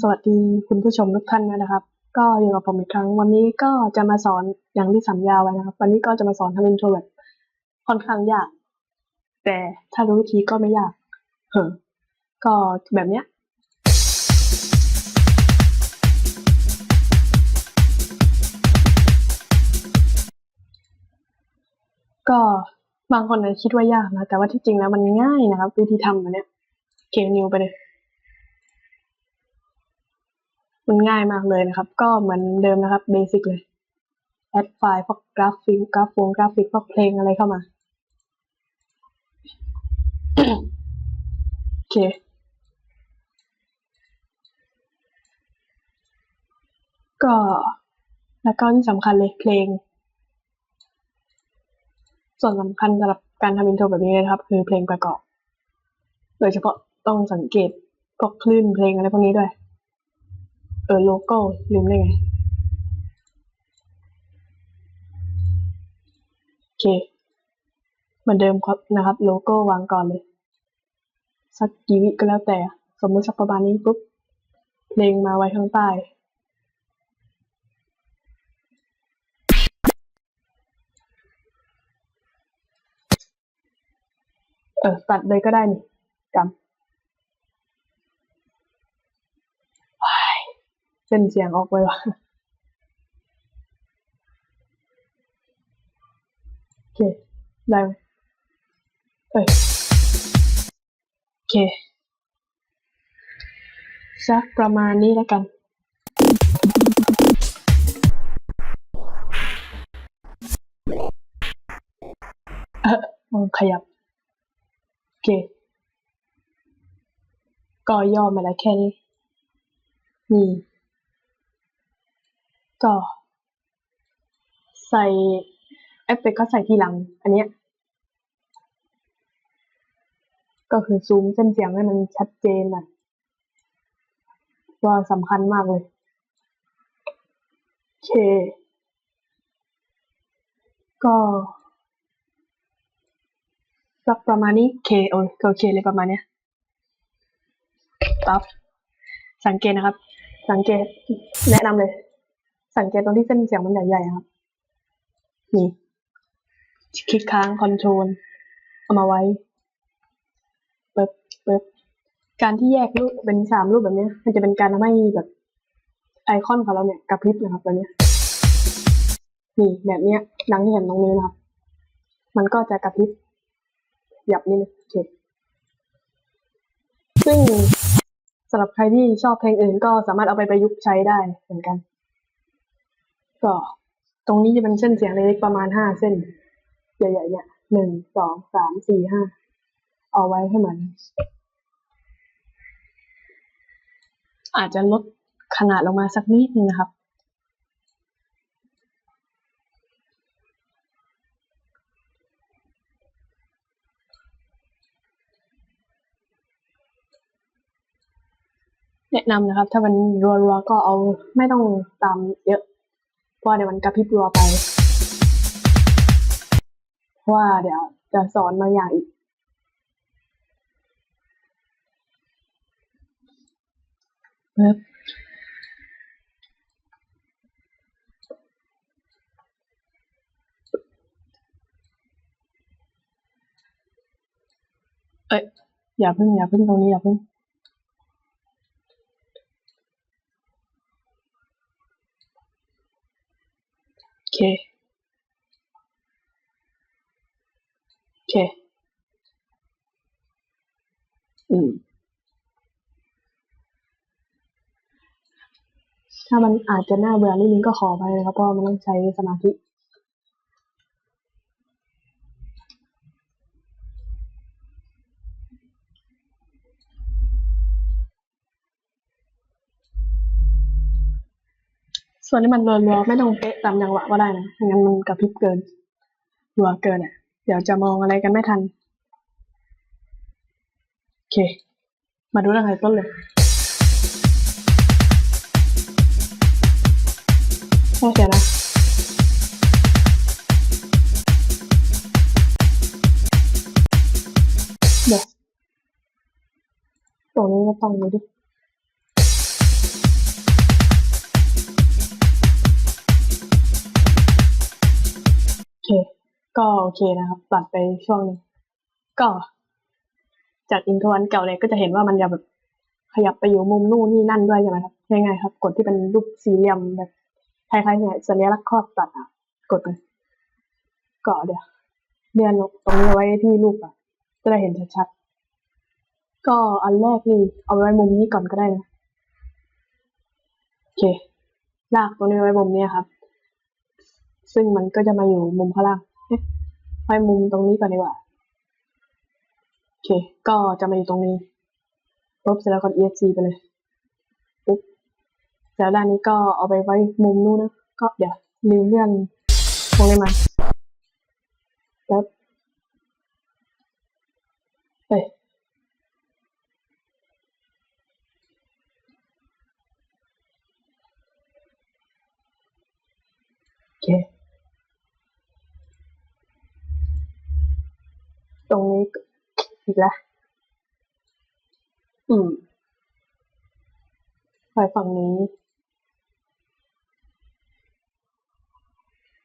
สวัสดีคุณผู้ชมทุกท่านนะครับ ก็อยู่กับผมอีกครั้ง วันนี้ก็จะมาสอนอย่างที่สัญญาไว้นะครับ วันนี้ก็จะมาสอนทำอินโทรแบบค่อนข้างยาก แต่ถ้ารู้วิธีก็ไม่ยากเออก็แบบเนี้ยก็บางคนอาจจะคิดว่ายากนะ แต่ว่าที่จริงแล้วมันง่ายนะครับ วิธีทำอันเนี้ยเคนิวไปเลย มันง่ายมากเลยนะครับ ก็เหมือนเดิมนะครับเบสิกเลยแอดไฟล์พวกกราฟิกกราฟงกราฟิกพวกเพลงอะไรเข้ามาโอเคก็แล้วก็ที่สำคัญเลยเพลง ส่วนสำคัญสำหรับการทำอินโทรแบบนี้นะครับ คือเพลงประกอบ โดยเฉพาะต้องสังเกตพวกคลื่นเพลงอะไรพวกนี้ด้วย ออโลโก้ลืมได้ไงโอเคเหมือนเดิมครับนะครับ โลโก้วางก่อนเลย สักกี่วิก็แล้วแต่ สมมติสักประมาณนี้ปุ๊บเพลงมาไว้ข้างใต้เออตัดเลยก็ได้นี่จำว้าย เส้นเสียงออกไปว่ะโอเคได้ไหมเอ้ยโอเคสักประมาณนี้แล้วกันเออลองขยับ โอเค ก็ย่อมาแล้วแค่นี้นี่ ก็ใส่เอฟเฟกก็ใส่ทีหลัง อันเนี้ยก็คือซูมเส้นเสียงให้มันชัดเจนหน่อยว่าสำคัญมากเลยโอเค ก็สักประมาณนี้เคโอโอเคเลยประมาณเนี้ยปั๊บสังเกตนะครับ สังเกตแนะนำเลย สังเกตตรงที่เส้นเสียงมันใหญ่ๆครับ นี่ คลิกค้างคอนโทรลเอามาไว้เปิดเปิดการที่แยกรูปเป็นสามรูปแบบนี้ มันจะเป็นการทำให้แบบไอคอนของเราเนี่ยกระพริบนะครับแบบนี้นี่แบบเนี้ยดังที่เห็นตรงนี้นะครับ มันก็จะกระพริบหยับนิดนึงโอเคซึ่งสำหรับใครที่ชอบเพลงอื่นก็สามารถเอาไปประยุกต์ใช้ได้เหมือนกัน ก็ตรงนี้จะเป็นเส้นเสียงเล็กๆประมาณห้าเส้น ใหญ่ๆเนี่ยหนึ่งสองสามสี่ห้าเอาไว้ให้มือนอาจจะลดขนาดลงมาสักนิดนึงนะครับ แนะนำนะครับ ถ้ามันรัวๆก็เอาไม่ต้องตามเยอะ เพราะว่าเดี๋ยวมันกระพริบรัวไป เพราะว่าเดี๋ยวจะสอนบางอย่างอีก ปึ๊บเอ้ยอย่าพึ่งอย่าพึ่งตรงนี้อย่าพึ่ง โอเคโอเค อืม ถ้ามันอาจจะน่าเบื่อนิดนึงก็ขอไปนะครับเพราะมันต้องใช้สมาธิ ส่วนที่มันรัวๆไม่ต้องเป๊ะตามจังหวะก็ได้นะไม่งั้นมันกระพริบเกินรัวเกินอะเดี๋ยวจะมองอะไรกันไม่ทัน โอเค มาดูตั้งแต่ต้นเลยโอเคนะเดี๋ยวตรงนี้ก็ต้องดูดิ ก็โอเคนะครับตัดไปช่วงนึงก็ จากอินโทรอันเก่าเลยก็จะเห็นว่ามันจะแบบขยับไปอยู่มุมนู่นนี่นั่นด้วยใช่ไหมครับง่ายๆครับ กดที่เป็นรูปสี่เหลี่ยมแบบคล้ายๆเนี่ยสัญลักษณ์ครอบตัดอะกดไปก็เดี๋ยวเลื่อนตรงนี้ไว้ที่รูปอะจะได้เห็นชัดๆก็อันแรกนี่เอาไว้มุมนี้ก่อนก็ได้นะโอเคลากตรงนี้ไว้มุมนี้ครับ ซึ่งมันก็จะมาอยู่มุมข้างล่าง เอ๊ะไว้มุมตรงนี้ก่อนดีกว่า โอเค ก็จะมาอยู่ตรงนี้ปุ๊บเสร็จแล้วกด ESC ไปเลย ปุ๊บแล้วด้านนี้ก็เอาไปไว้มุมนู้นนะ ก็เดี๋ยวลืมเลื่อนตรงนี้มาแล้วเอ้ยโอเค ตรงนี้อีกแล้วอืมไปฝั่งนี้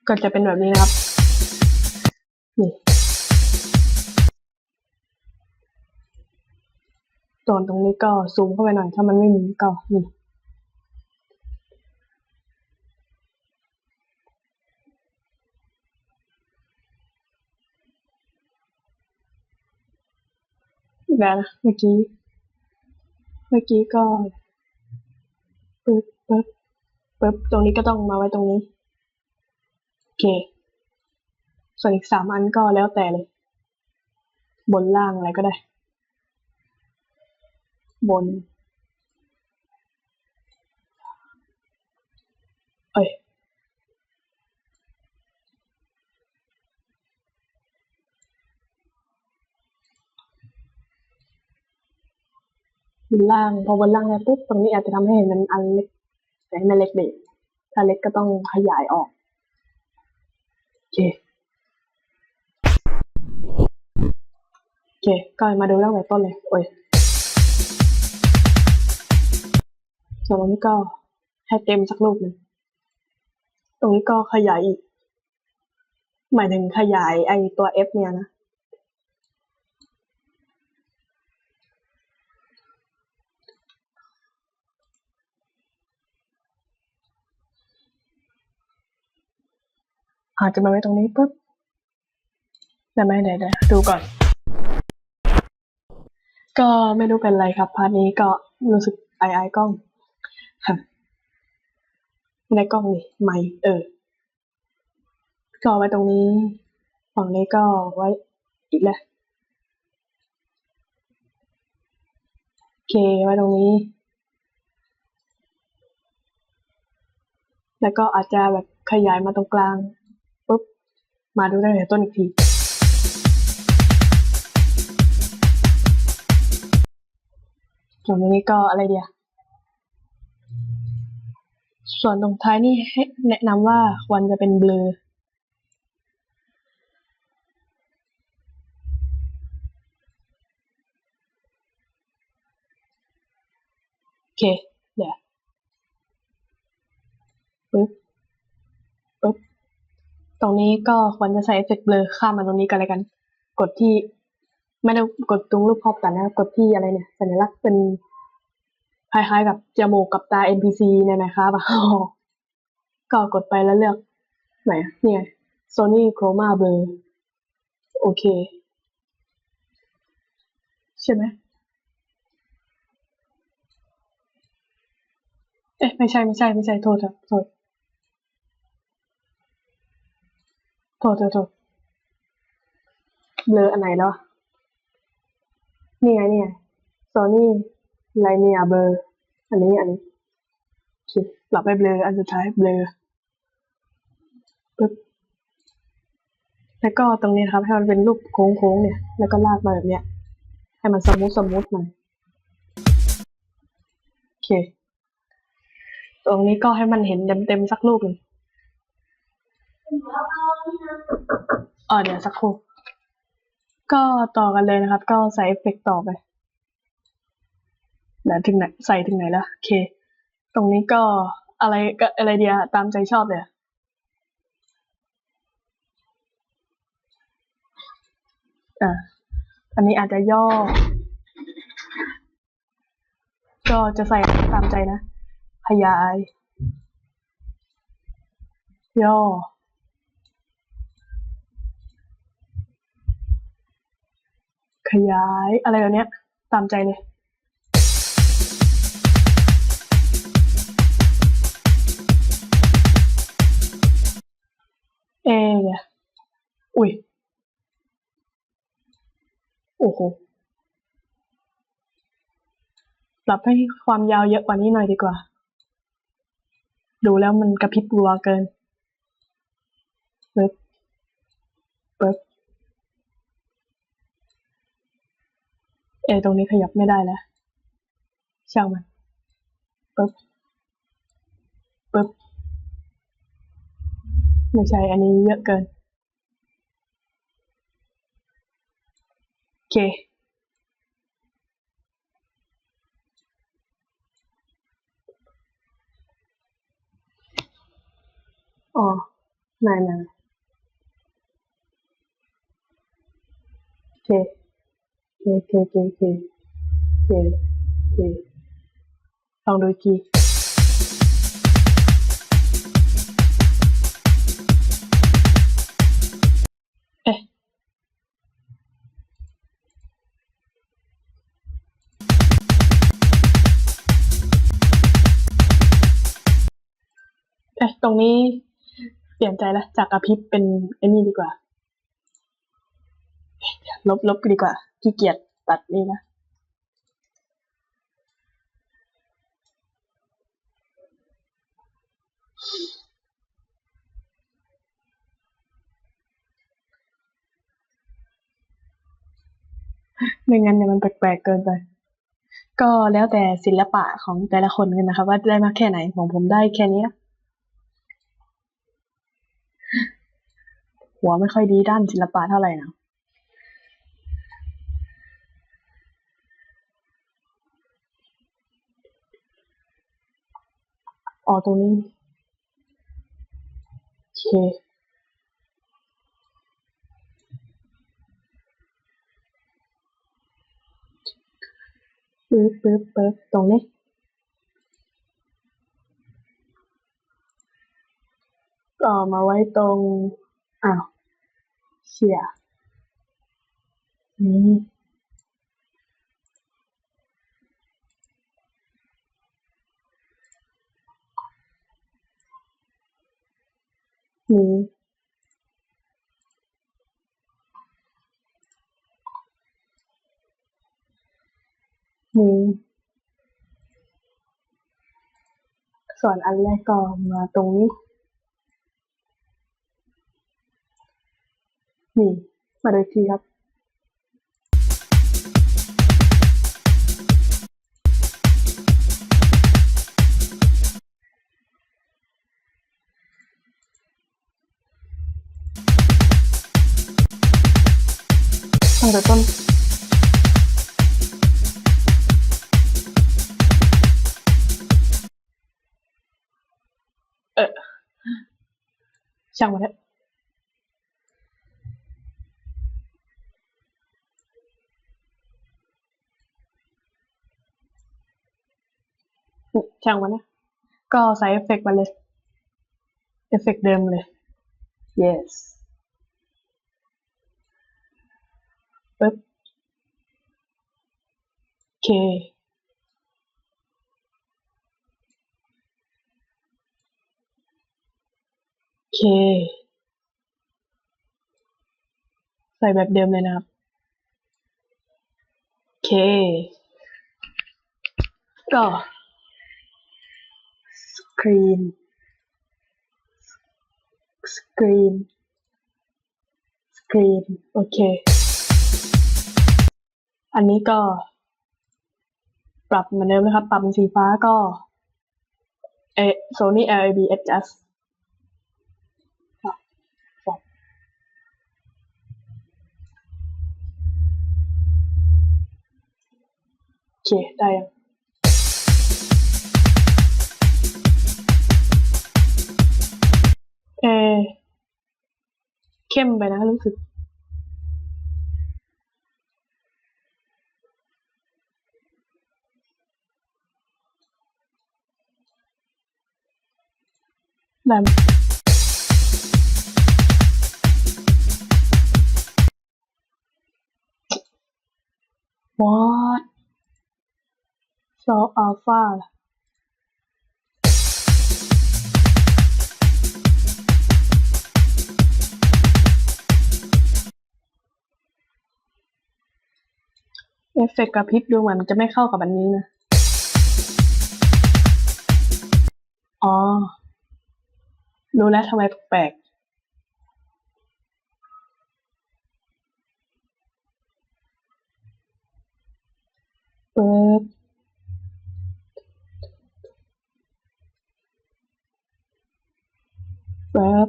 ก็จะเป็นแบบนี้นะครับ นี่ตอนตรงนี้ก็ซูมเข้าไปหน่อย ถ้ามันไม่มีก็นี่ อีกแล้ว นะเมื่อกี้ เมื่อกี้ก็ปึ๊บปึ๊บปึ๊บตรงนี้ก็ต้องมาไว้ตรงนี้ โอเค ส่วนอีกสามอันก็แล้วแต่เลย บนล่างอะไรก็ได้ บน เอ้ย บนล่างพอบนล่างแล้วปุ๊บตรงนี้อาจจะทำให้เห็นมันอันเล็กแต่ให้มันเล็กเด็กถ้าเล็กก็ต้องขยายออกโอเคโอเคก็มาดูเรื่องแต่ต้นเลยโอ้ยส่วนตรงนี้ก็ให้เต็มสักรูปหนึ่งตรงนี้ก็ขยายอีกหมายถึงขยายไอตัว F เนี่ยนะ อาจจะมาไว้ตรงนี้ปุ๊บได้ไหมเดี๋ยวเดี๋ยวดูก่อน ก็ไม่รู้เป็นไรครับ พาร์ทนี้ก็รู้สึกไอไอกล้องฮะในกล้องนี่ไม่เออ ก็ไว้ตรงนี้ ฝั่งนี้ก็ไว้อีกแล้วโอเคไว้ตรงนี้ แล้วก็อาจจะแบบขยายมาตรงกลาง มาดูได้เลยต้นอีกทีส่วนตรงนี้ก็อะไรเดียส่วนตรงท้ายนี่ให้แนะนำว่าควรจะเป็นเบลอโอเค เดี๋ยวปึ๊บ รงนี้ก็ควรจะใช้เอฟเฟกต์เบลอข้ามมาตรงนี้กันเลยกัน กดที่ไม่ได้กดตรงรูปภาพตัดนะกดที่อะไรเนี่ย สัญลักษณ์เป็นคล้ายๆกับจมูกกับตา NPC ในไหมครับอะก็กดไปแล้วเลือก ไหนอะนี่ไง Sony Chroma Blur โอเค ใช่ไหมเอ๊ะไม่ใช่ไม่ใช่ไม่ใช่โทษครับโทษ โทษโทษโทษเบลออันไหนแล้วอะนี่ไงนี่ไง Sony Linear Blur อันนี้อันนี้โอเคปรับไปเบลออันสุดท้ายเบลอปึ๊บแล้วก็ตรงนี้ครับให้มันเป็นรูปโค้งๆเนี่ย แล้วก็ลากมาแบบเนี้ย ให้มันสมูทสมูทหน่อยโอเค ตรงนี้ก็ให้มันเห็นเต็มๆสักรูปหนึ่ง เออเดี๋ยวสักครู่ ก็ต่อกันเลยนะครับ ก็ใส่เอฟเฟกต์ต่อไปเดี๋ยวถึงไหนใส่ถึงไหนแล้วโอเค ตรงนี้ก็อะไรก็อะไรเดียตามใจชอบเลยอะอันนี้อาจจะย่อ ก็จะใส่ตามใจนะ ขยาย ย่อ ขยายอะไรแบบเนี้ย ตามใจเลยเอเนี่ยอุ้ย โอ้โห ปรับให้ความยาวเยอะกว่านี้หน่อยดีกว่า ดูแล้วมันกระพริบรัวเกินปึ๊บปึ๊บ เอตรงนี้ขยับไม่ได้แล้วช่างมันปึ๊บปึ๊บไม่ใช่อันนี้เยอะเกิน โอเค อ๋อไม่ไม่โอเค เคโอเคโอเคโอเคโอเคลองดูอีกทีเอ๊ะเอ๊ะตรงนี้เปลี่ยนใจแล้วจากกระพิบเป็นไอ้นี่ดีกว่า ลบลบดีกว่า ขี้เกียจตัดนี่นะไม่งั้นเนี่ยมันแปลกๆเกินไป ก็แล้วแต่ศิลปะของแต่ละคนกันนะคะ ว่าได้มากแค่ไหนของผมได้แค่นี้ หัวไม่ค่อยดีด้านศิลปะเท่าไหร่นะ อ๋อตรงนี้โอเคปึ๊บปึ๊บปึ๊บตรงนี้ก็เอมาไว้ตรงอ้าวเชี่ยนี่ นี่นี่ส่วนอันแรกก็มาตรงนี้ นี่ มาดยทีครับ แต่ต้นเออช่างมันเถอะอืมช่างมันนะ ก็ใส่เอฟเฟกต์มาเลย เอฟเฟกต์เดิมเลย yes ปึ๊บโอเค โอเค ใส่แบบเดิมเลยนะครับ โอเค ก็สกรีน สกรีน สกรีน โอเค อันนี้ก็ ปรับเหมือนเดิมนะครับ ปรับเป็นสีฟ้าก็เอ Sony LAB Adjust โอเค ได้ยังเอเข้มไปนะรู้สึก ได้ไหม What? So alpha เอฟเฟกต์กระพริบดูเหมือนมันจะไม่เข้ากับอันนี้นะ รู้แล้วทำไมแปลกเปิดเปิด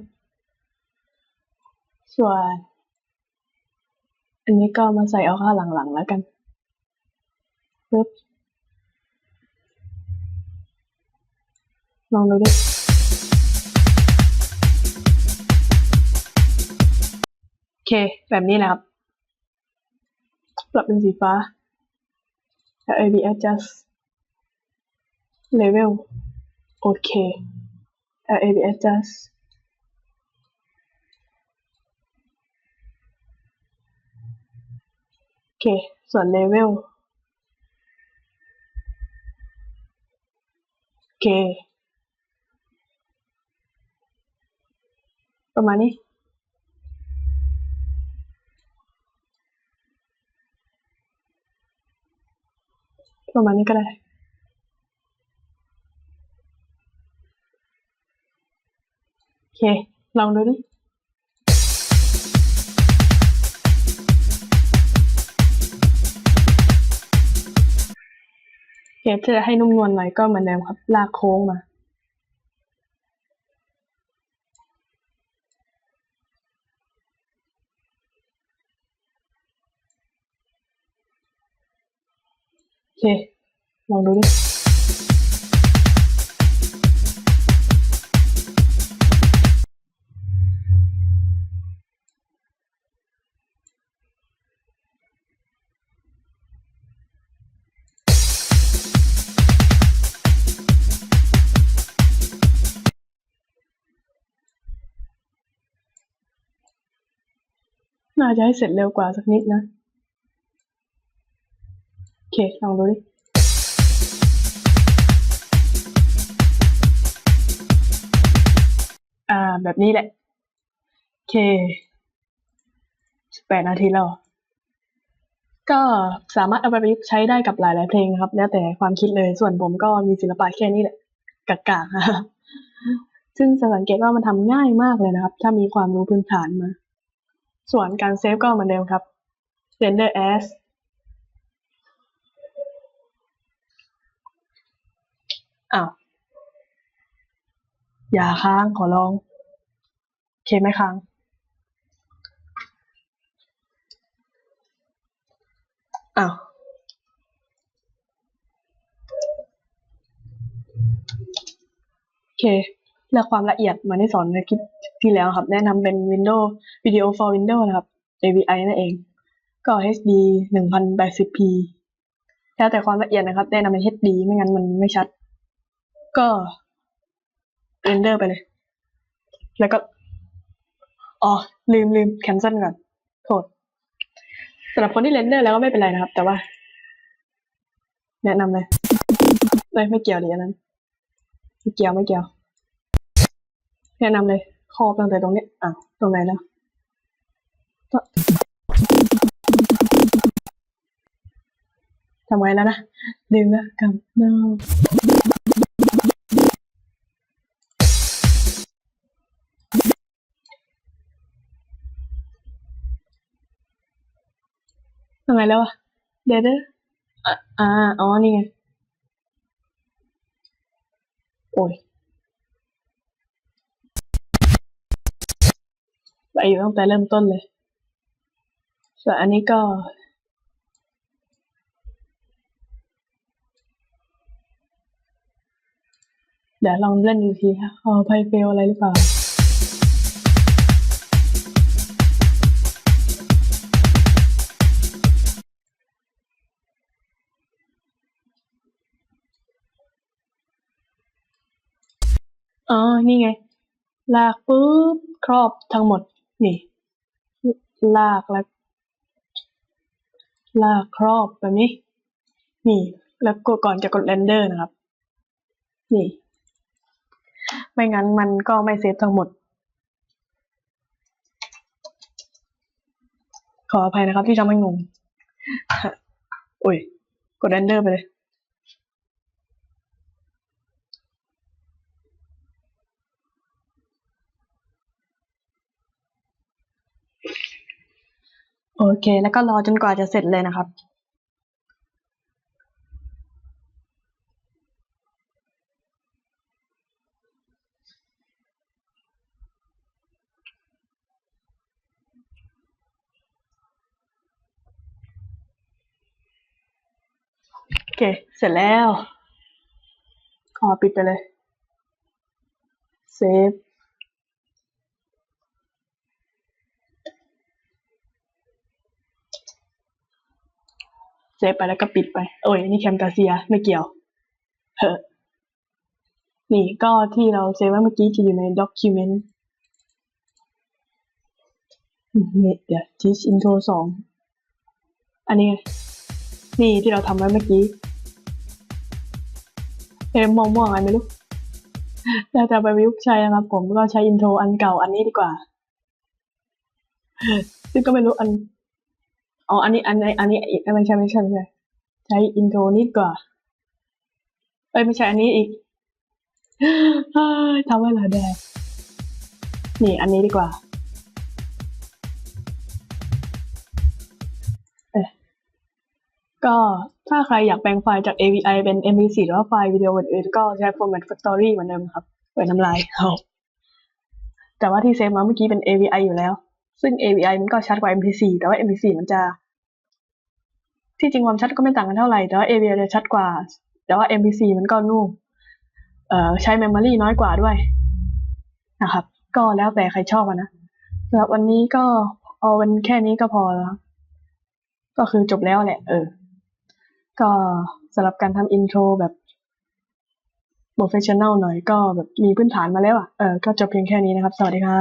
ส่วน อันนี้ก็มาใส่เอาข้างหลังๆแล้วกันปึ๊บลองดูดิ เค แบบนี้แหละครับ ปรับเป็นสีฟ้าแล้ว AB adjust level โอเคแล้ว AB adjust โอเค ส่วน level โอเค ประมาณนี้ ประมาณนี้ก็ได้โอเค ลองดูดิเคถ้าจะให้นุ่มนวลหน่อยก็เหมือนเดิมครับ ลากโค้งมา เค ลองดูดิน่าจะให้เสร็จเร็วกว่าสักนิดนะ เคลองดูดิอ่า แบบนี้แหละ โอเคสิบแปดนาทีแล้ว ก็สามารถเอาไปประยุกต์ใช้ได้กับหลาย ๆ เพลงนะครับ แล้วแต่ความคิดเลย ส่วนผมก็มีศิลปะแค่นี้แหละ กากๆนะครับซึ่งจะสังเกตว่ามันทำง่ายมากเลยนะครับ ถ้ามีความรู้พื้นฐานมา ส่วนการเซฟก็เหมือนเดิมครับ render as อ้าว อย่าค้างขอร้อง โอเคไหมค้าง อ้าว โอเคเลือกความละเอียดเหมือนที่สอนในคลิปที่แล้วครับ แนะนำเป็น Windows Video for Windows นะครับ AVI นั่นเอง ก็ HD 1080p แล้วแต่ความละเอียดนะครับ แนะนำเป็น HD ไม่งั้นมันไม่ชัด ก็เรนเดอร์ไปเลย แล้วก็ อ๋อ ลืมลืมแคนเซิลก่อน โทษสำหรับคนที่เรนเดอร์แล้วก็ไม่เป็นไรนะครับ แต่ว่า แนะนำเลยไม่ไม่เกี่ยวเลยอันนั้น ไม่เกี่ยวไม่เกี่ยว แนะนำเลยครอบตั้งแต่ตรงนี้อะตรงไหนแล้วทำไงแล้วนะลืมนะกำเทำไงแล้วอะเดี๋ยวเดี๋ยวอะอ่าอ๋อนี่ไง โอ้ยไปอยู่ตั้งแต่เริ่มต้นเลย ส่วนอันนี้ก็เดี๋ยวลองเล่นดูทีค่ะขอไพเฟลอะไรหรือเปล่า นี่ไง ลากปุ๊บครอบทั้งหมด นี่ ลากแล้ว ลากครอบแบบนี้ นี่ แล้วกดก่อนจะกดเรนเดอร์นะครับ นี่ ไม่งั้นมันก็ไม่เซฟทั้งหมด ขออภัยนะครับที่ทำให้งงโอ้ย กดเรนเดอร์ไปเลย โอเค แล้วก็รอจนกว่าจะเสร็จเลยนะครับ โอเค เสร็จแล้ว ขอปิดไปเลย เซฟ เซฟไปแล้วก็ปิดไป โอ้ย นี่แคมตาเซียไม่เกี่ยวเฮ้อนี่ก็ที่เราเซฟไว้เมื่อกี้จะอยู่ใน document นี่เดี๋ยว teach intro สอง อันนี้ นี่ที่เราทำไว้เมื่อกี้เอ็มมองมองอะไรไม่รู้น่าจะไปวิวใช้นะครับผมก็ใช้อินโทรอันเก่าอันนี้ดีกว่า ซึ่งก็ไม่รู้อัน อ๋ออันนี้อันนี้อันนี้อีกไม่ใช่ไม่ใช่ไม่ใช่ใช้อินโทรนี้ดีกว่าเอ้ยไม่ใช่อันนี้อีกเฮ้ยทำไว้หลายแบบนี่อันนี้ดีกว่าเอก็ถ้าใครอยากแปลงไฟล์จาก AVI เป็น MP4 หรือว่าไฟล์วิดีโออื่นๆก็ใช้ Format Factory เหมือนเดิมครับไว้น้ำลายเอาแต่ว่าที่เซฟมาเมื่อกี้เป็น AVI อยู่แล้ว ซึ่ง AVI มันก็ชัดกว่า MP4 แต่ว่า MP4 มันจะที่จริงความชัดก็ไม่ต่างกันเท่าไหร่ แต่ว่า AVI จะชัดกว่า แต่ว่า MP4 มันก็นุ่มเอ่อใช้ memory น้อยกว่าด้วยนะครับ ก็แล้วแต่ใครชอบนะสำหรับวันนี้ก็เอาเป็นแค่นี้ก็พอแล้ว ก็คือจบแล้วแหละ เออ ก็สำหรับการทำอินโทรแบบโปรเฟชชั่นแนลหน่อยก็แบบมีพื้นฐานมาแล้วอะ เออ ก็จบเพียงแค่นี้นะครับ สวัสดีครับ